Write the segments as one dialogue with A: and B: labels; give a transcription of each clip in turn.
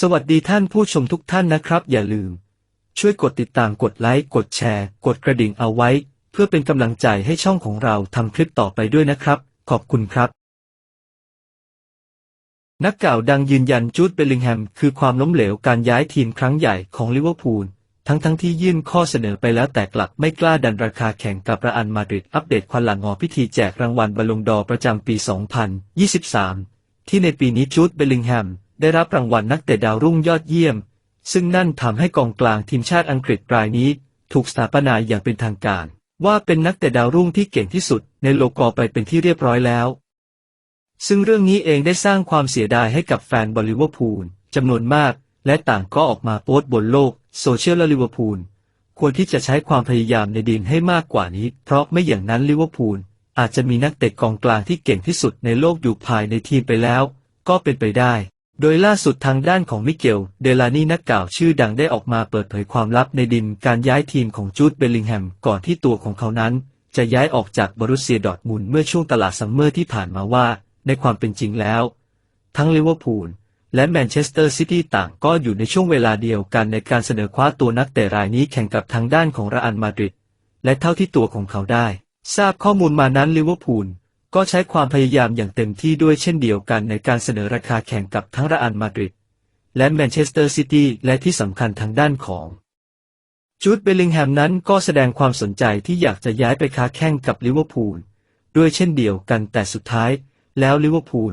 A: สวัสดีท่านผู้ชมทุกท่านนะครับ อย่าลืม ช่วยกดติดตามกดไลค์กดแชร์ กดกระดิ่งเอาไว้ เพื่อเป็นกำลังใจให้ช่องของเราทำคลิปต่อไปด้วยนะครับ ขอบคุณครับ นักกล่าวดังยืนยันจูดเบลลิงแฮม คือความล้มเหลวการย้ายทีมครั้งใหญ่ของลิเวอร์พูลทั้งทั้งที่ยื่นข้อเสนอไปแล้วแต่กลับไม่กล้าดันราคาแข่งกับระอันมาดริดอัปเดตควันหลังงอพิธีแจกรางวัลบอลลงดอร์ประจำปี 2023 ที่ในปีนี้จูดเบลลิงแฮม ได้รับรางวัลนักเตะดาวรุ่งยอดเยี่ยม ซึ่งนั่นทำให้กองกลางทีมชาติอังกฤษรายนี้ ถูกสถาปนาอย่างเป็นทางการ ว่าเป็นนักเตะดาวรุ่งที่เก่งที่สุดในโลกอไปเป็นที่เรียบร้อยแล้ว ซึ่งเรื่องนี้เองได้สร้างความเสียดายให้กับแฟนบอลลิเวอร์พูลจำนวนมาก และต่างก็ออกมาโพสต์บนโลกโซเชียลละลิเวอร์พูลควรที่จะใช้ความพยายามในดินให้มากกว่านี้ เพราะไม่อย่างนั้นลิเวอร์พูลอาจจะมีนักเตะกองกลางที่เก่งที่สุดในโลกอยู่ภายในทีมไปแล้ว ก็เป็นไปได้ โดยล่าสุดทางด้านของมิเกล เดลานีนักกล่าวชื่อดังได้ออกมาเปิดเผยความลับในดินการย้ายทีมของจูดเบลลิงแฮมก่อนที่ตัวของเขานั้น จะย้ายออกจากบรุสเซียดอร์ทมุนเมื่อช่วงตลาดซัมเมอร์ที่ผ่านมาว่า ในความเป็นจริงแล้ว ทั้งลิเวอร์พูลและแมนเชสเตอร์ซิตี้ต่างก็อยู่ในช่วงเวลาเดียวกันในการเสนอคว้าตัวนักเตะรายนี้แข่งกับทางด้านของระอันมาดริดและเท่าที่ตัวของเขาได้ ทราบข้อมูลมานั้นลิเวอร์พูล ก็ใช้ความพยายามอย่างเต็มที่ด้วยเช่นเดียวกันในการเสนอราคาแข่งกับทั้งระอันมาดริดและแมนเชสเตอร์ซิตี้และที่สำคัญทางด้านของจูดเบลลิงแฮมนั้นก็แสดงความสนใจที่อยากจะย้ายไปค้าแข่งกับลิเวอร์พูลด้วยเช่นเดียวกันแต่สุดท้าย แล้วลิเวอร์พูล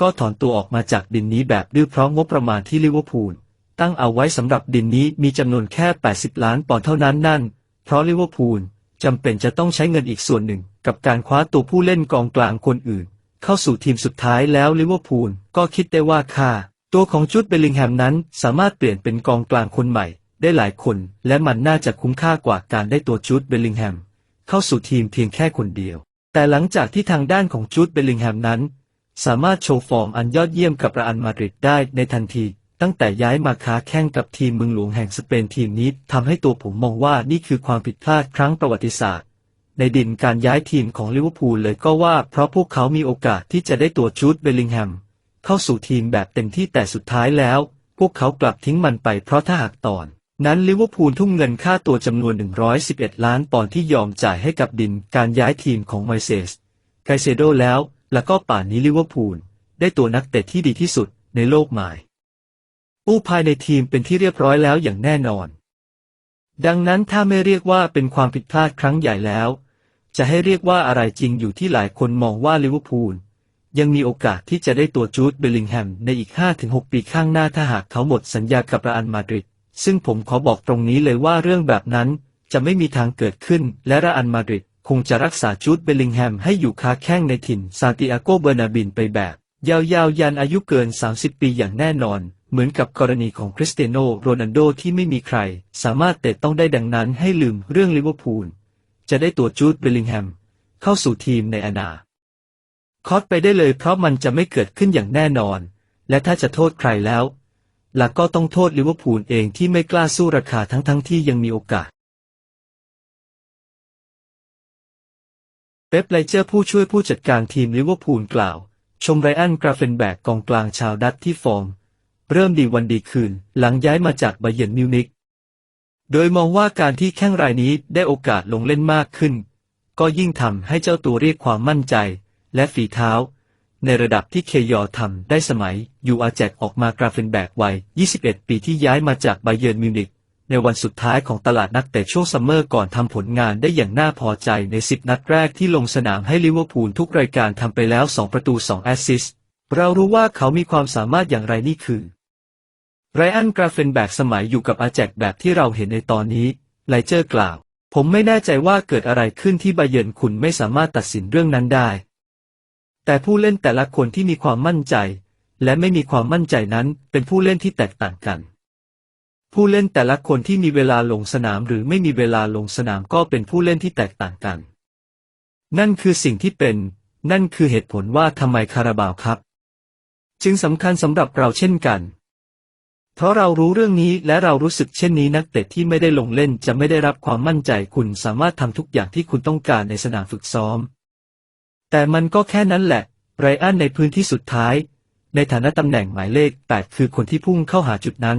A: ก็ถอนตัวออกมาจากดินนี้แบบดื้อเพราะงบประมาณที่ลิเวอร์พูลตั้งเอาไว้สำหรับดินนี้มีจำนวนแค่ 80 ล้านปอนด์เท่านั้นนั่น เพราะลิเวอร์พูลจำเป็นจะต้องใช้เงินอีกส่วนหนึ่ง กับการคว้าตัวผู้เล่นกองกลางคนอื่น เข้าสู่ทีมสุดท้ายแล้วลิเวอร์พูลก็คิดได้ว่าค่า ตัวของจูดเบลลิงแฮมนั้นสามารถเปลี่ยนเป็นกองกลางคนใหม่ ได้หลายคน และมันน่าจะคุ้มค่ากว่าการได้ตัวจูดเบลลิงแฮมเข้าสู่ทีมเพียงแค่คนเดียว แต่หลังจากที่ทางด้านของจูดเบลลิงแฮมนั้น สามารถโชว์ฟอร์มอันยอดเยี่ยมกับระอันมาดริดได้ในทันทีตั้งแต่ย้ายมาค้าแข่งกับทีมเมืองหลวงแห่งสเปนทีมนี้ทำให้ตัวผมมองว่านี่คือความผิดพลาดครั้งประวัติศาสตร์ ในดินการย้ายทีมของลิเวอร์พูลเลยก็ว่าเพราะพวกเขามีโอกาสที่จะได้ตัวจูดเบลลิงแฮม เข้าสู่ทีมแบบเต็มที่แต่สุดท้ายแล้ว พวกเขากลับทิ้งมันไปเพราะถ้าหากตอน นั้นลิเวอร์พูลทุ่มเงินค่าตัวจำนวน 111 ล้านปอนด์ที่ยอมจ่ายให้กับดินการย้ายทีมของไมเซสไกเซโดแล้วแล้วก็ป่านนี้ลิเวอร์พูลได้ตัวนักเตะที่ดีที่สุดในโลกใหม่อู้ภายในทีมเป็นที่เรียบร้อยแล้วอย่างแน่นอน ดังนั้นถ้าไม่เรียกว่าเป็นความผิดพลาดครั้งใหญ่แล้ว จะให้เรียกว่าอะไรจริงอยู่ที่หลายคนมองว่าลิเวอร์พูลยังมีโอกาสที่จะได้ตัวจูดเบลลิงแฮมในอีก 5-6 ปีข้างหน้าถ้าหากเขาหมดสัญญากับระอันมาดริด ซึ่งผมขอบอกตรงนี้เลยว่าเรื่องแบบนั้นจะไม่มีทางเกิดขึ้น และระอันมาดริดคงจะรักษาจูดเบลลิงแฮมให้อยู่ค้าแข้งในถิ่นซานติอาโกเบอร์นาบินไปแบบ ยาวๆยันอายุเกิน 30 ปีอย่างแน่นอน เหมือนกับกรณีของคริสเตียโนโรนัลโดที่ไม่มีใคร สามารถเตะต้องได้ดังนั้นให้ลืมเรื่องลิเวอร์พูล จะได้ตัวจูดเบลลิงแฮม เข้าสู่ทีมในอนาคตไปได้เลยเพราะมันจะไม่เกิดขึ้นอย่างแน่นอน และถ้าจะโทษใครแล้วหลักก็ต้องโทษลิเวอร์พูลเองที่ไม่กล้าสู้ราคาทั้งๆทที่ยังมีโอกาสเป๊ปไลเจอร์ผู้ช่วยผู้จัดการทีมลิเวอร์พูลกล่าว ชมไรอันกราเฟนแบกกองกลางชาวดัตที่ฟอร์ม เริ่มดีวันดีคืน หลังย้ายมาจากไบเยร์นมิวนิก โดยมองว่าการที่แข้งรายนี้ได้โอกาสลงเล่นมากขึ้น ก็ยิ่งทำให้เจ้าตัวเรียกความมั่นใจ และฝีเท้า ในระดับที่เคยอทำได้สมัยยูอาแจกออกมากราเฟนแบกวัย 21 ปีที่ย้ายมาจากไบเยร์นมิวนิกในวันสุดท้ายของตลาดนักเตะช่วงซัมเมอร์ก่อนทำผลงานได้อย่างน่าพอใจใน 10 นัดแรกที่ลงสนามให้ลิเวอร์พูลทุกรายการทำไปแล้ว 2 ประตู 2 แอสซิสต์เรารู้ว่าเขามีความสามารถอย่างไรนี่คือ ไรอันกราเฟนแบกสมัยอยู่กับอาแจกแบบที่เราเห็นในตอนนี้ ไลเจอร์กล่าว ผมไม่แน่ใจว่าเกิดอะไรขึ้นที่ไบเยร์นคุณไม่สามารถตัดสินเรื่องนั้นได้ แต่ผู้เล่นแต่ละคนที่มีความมั่นใจ และไม่มีความมั่นใจนั้นเป็นผู้เล่นที่แตกต่างกัน ผู้เล่นแต่ละคนที่มีเวลาลงสนามหรือไม่มีเวลาลงสนามก็เป็นผู้เล่นที่แตกต่างกัน นั่นคือสิ่งที่เป็น นั่นคือเหตุผลว่าทำไมคาราบาวครับ จึงสำคัญสำหรับเราเช่นกัน เพราะเรารู้เรื่องนี้และเรารู้สึกเช่นนี้นักเตะที่ไม่ได้ลงเล่นจะไม่ได้รับความมั่นใจคุณสามารถทำทุกอย่างที่คุณต้องการในสนามฝึกซ้อม แต่มันก็แค่นั้นแหละ ไรอันในพื้นที่สุดท้าย ในฐานะตำแหน่งหมายเลข 8 คือคนที่พุ่งเข้าหาจุดนั้น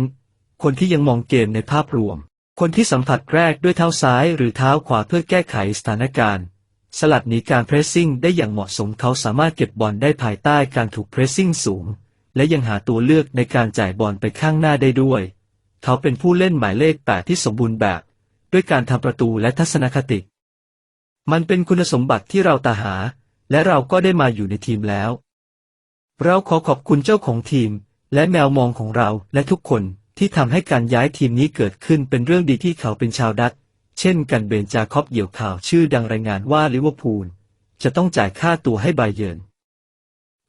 A: คนที่ยังมองเกมในภาพรวม คนที่สัมผัสแรกด้วยเท้าซ้ายหรือเท้าขวาเพื่อแก้ไขสถานการณ์ สลัดหนีการเพรสซิ่งได้อย่างเหมาะสมเขาสามารถเก็บบอลได้ภายใต้การถูกเพรสซิ่งสูง และยังหาตัวเลือกในการจ่ายบอลไปข้างหน้าได้ด้วย เขาเป็นผู้เล่นหมายเลข8ที่สมบูรณ์แบบ ด้วยการทำประตูและทัศนคติ มันเป็นคุณสมบัติที่เราตาหา และเราก็ได้มาอยู่ในทีมแล้ว เราขอขอบคุณเจ้าของทีม และแมวมองของเราและทุกคนที่ทำให้การย้ายทีมนี้เกิดขึ้นเป็นเรื่องดีที่เขาเป็นชาวดัตเช่นกันเบนจาคอบเหี่ยวข่าวชื่อดังรายงานว่าลิเวอร์พูลจะต้องจ่ายค่าตัวให้ไบเยิร์น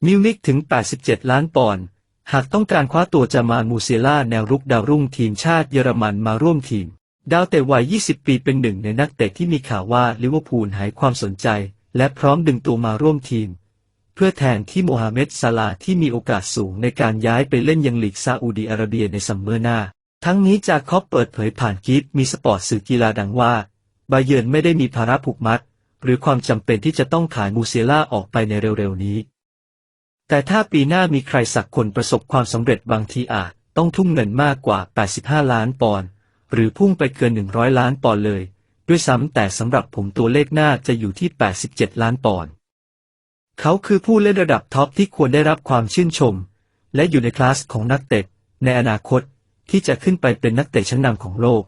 A: มิวนิกถึง 87 ล้านปอนด์ หากต้องการคว้าตัวจามานมูเซล่าแนวรุกดาวรุ่งทีมชาติเยอรมันมาร่วมทีม ดาวเตะวัย 20 ปีเป็นหนึ่งในนักเตะที่มีข่าวว่าลิเวอร์พูลหายความสนใจ และพร้อมดึงตัวมาร่วมทีม เพื่อแทนที่โมฮัมเหม็ดซาลาที่มีโอกาสสูงในการย้ายไปเล่นยังลีกซาอุดีอาระเบียในซัมเมอร์หน้า ทั้งนี้จาคอบเปิดเผยผ่านกีตมีสปอร์ตสื่อกีฬาดังว่าบาเยิร์นไม่ได้มีภาระผูกมัด หรือความจำเป็นที่จะต้องขายมูเซล่าออกไปในเร็วๆนี้ แต่ถ้าปีหน้ามีใครสักคนประสบความสำเร็จบางทีอาจต้องทุ่มเงินมากกว่า 85 ล้านปอนด์หรือพุ่งไปเกิน 100 ล้านปอนด์เลย ด้วยซ้ำแต่สำหรับผมตัวเลขหน่าจะอยู่ที่ 87 ล้านปอนด์เขาคือผู้เล่นระดับท็อปที่ควรได้รับความชื่นชม และอยู่ในคลาสของนักเตะในอนาคตที่จะขึ้นไปเป็นนักเตะชั้นนำของโลก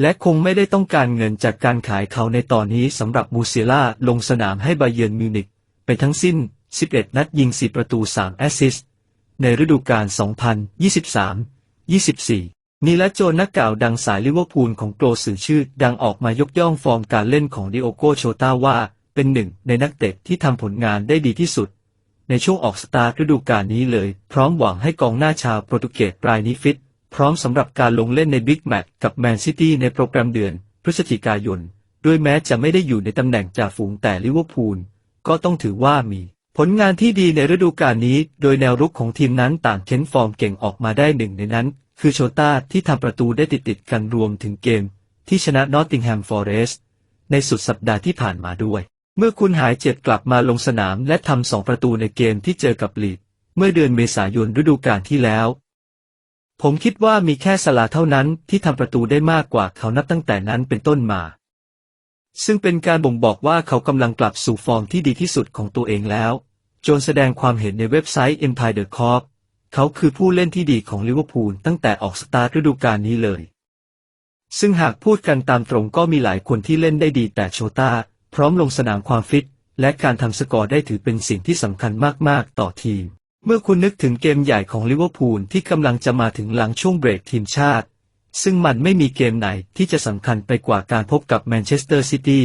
A: และคงไม่ได้ต้องการเงินจากการขายเขาในตอนนี้สำหรับมูเซล่าลงสนามให้บาเยิร์นมิวนิกไปทั้งสิ้น 11 นัดยิง 4 ประตู 3 แอสซิสต์ในฤดูกาล 2023-24นีและโจนนักกล่าวดังสายลิเวอร์พูลของโกลสื่อชื่อ ดังออกมายกย่องฟอร์มการเล่นของดิโอโกโชตาว่าเป็นหนึ่งในนักเตะที่ทำผลงานได้ดีที่สุด ในช่วงออกสตาร์ฤดูกาลนี้เลย พร้อมหวังให้กองหน้าชาวโปรตุเกสรายนี้ฟิต พร้อมสำหรับการลงเล่นในบิ๊กแมตช์กับแมนซิตี้ในโปรแกรมเดือน พฤศจิกายน ด้วยแม้จะไม่ได้อยู่ในตำแหน่งจ่าฝูงแต่ลิเวอร์พูลก็ต้องถือว่ามี ผลงานที่ดีในฤดูกาลนี้ โดยแนวรุกของทีมนั้นต่างเค้นฟอร์มเก่งออกมาได้หนึ่งในนั้น คือโชต้าที่ทำประตูได้ติดติดกันรวมถึงเกม ที่ชนะนอตติงแฮมฟอเรสต์ในสุดสัปดาห์ที่ผ่านมาด้วย เมื่อคุณหายเจ็บกลับมาลงสนามและทำสองประตูในเกมที่เจอกับลีด เมื่อเดือนเมษายนฤดูกาลที่แล้ว ผมคิดว่ามีแค่สลาเท่านั้นที่ทำประตูได้มากกว่าเขานับตั้งแต่นั้นเป็นต้นมา ซึ่งเป็นการบ่งบอกว่าเขากำลังกลับสู่ฟอร์มที่ดีที่สุดของตัวเองแล้ว โจนแสดงความเห็นในเว็บไซต์ Empire The Corp เขาคือผู้เล่นที่ดีของลิเวอร์พูลตั้งแต่ออกสตาร์ทฤดูกาลนี้เลย ซึ่งหากพูดกันตามตรงก็มีหลายคนที่เล่นได้ดีแต่โชต้าพร้อมลงสนามความฟิต และการทำสกอร์ได้ถือเป็นสิ่งที่สำคัญมาก ๆ ต่อทีม เมื่อคุณนึกถึงเกมใหญ่ของลิเวอร์พูลที่กำลังจะมาถึงหลังช่วงเบรกทีมชาติ ซึ่งมันไม่มีเกมไหนที่จะสำคัญไปกว่าการพบกับแมนเชสเตอร์ซิตี้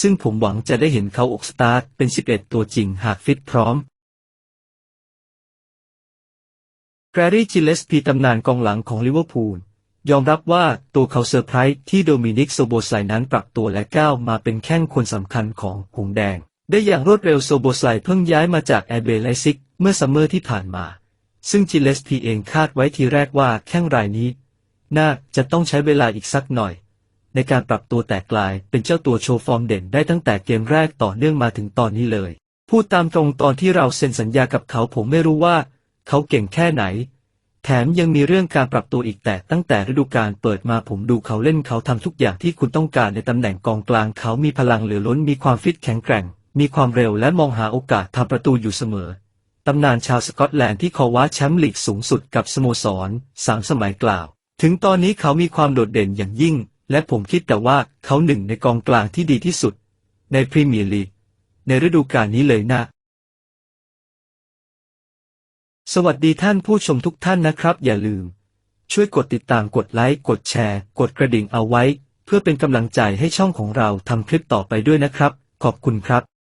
A: ซึ่งผมหวังจะได้เห็นเขาออกสตาร์ทเป็น 11 ตัวจริงหากฟิตพร้อม แกรรี่จิเลสพีตำนานกองหลังของลิเวอร์พูลยอมรับว่าตัวเขาเซอร์ไพรส์ที่โดมินิกโซโบไซนั้นปรับตัวและก้าวมาเป็นแข้งคนสำคัญของหงแดง ได้อย่างรวดเร็วโซโบไซเพิ่งย้ายมาจากแอเบไลซิกเมื่อซัมเมอร์ที่ผ่านมา ซึ่งจิเลสพีเองคาดไว้ทีแรกว่าแข้งรายนี้ น่าจะต้องใช้เวลาอีกสักหน่อย ในการปรับตัวแต่กลายเป็นเจ้าตัวโชว์ฟอร์มเด่นได้ตั้งแต่เกมแรกต่อเนื่องมาถึงตอนนี้เลย พูดตามตรงตอนที่เราเซ็นสัญญากับเขาผมไม่รู้ว่า เขาเก่งแค่ไหน แถมยังมีเรื่องการปรับตัวอีกแต่ตั้งแต่ฤดูกาลเปิดมาผมดูเขาเล่นเขาทำทุกอย่างที่คุณต้องการในตำแหน่งกองกลางเขามีพลังเหลือล้นมีความฟิตแข็งแกร่ง มีความเร็วและมองหาโอกาสทำประตูอยู่เสมอตำนานชาวสกอตแลนด์ที่คว้าแชมป์ลีกสูงสุดกับสโมสรสามสมัยกล่าว ถึงตอนนี้เขามีความโดดเด่นอย่างยิ่ง และผมคิดแต่ว่าเขาหนึ่งในกองกลางที่ดีที่สุด ในพรีเมียร์ลีกในฤดูกาลนี้เลยนะ สวัสดีท่านผู้ชมทุกท่านนะครับ อย่าลืม ช่วยกดติดตามกดไลค์กดแชร์ กดกระดิ่งเอาไว้ เพื่อเป็นกำลังใจให้ช่องของเราทำคลิปต่อไปด้วยนะครับ ขอบคุณครับ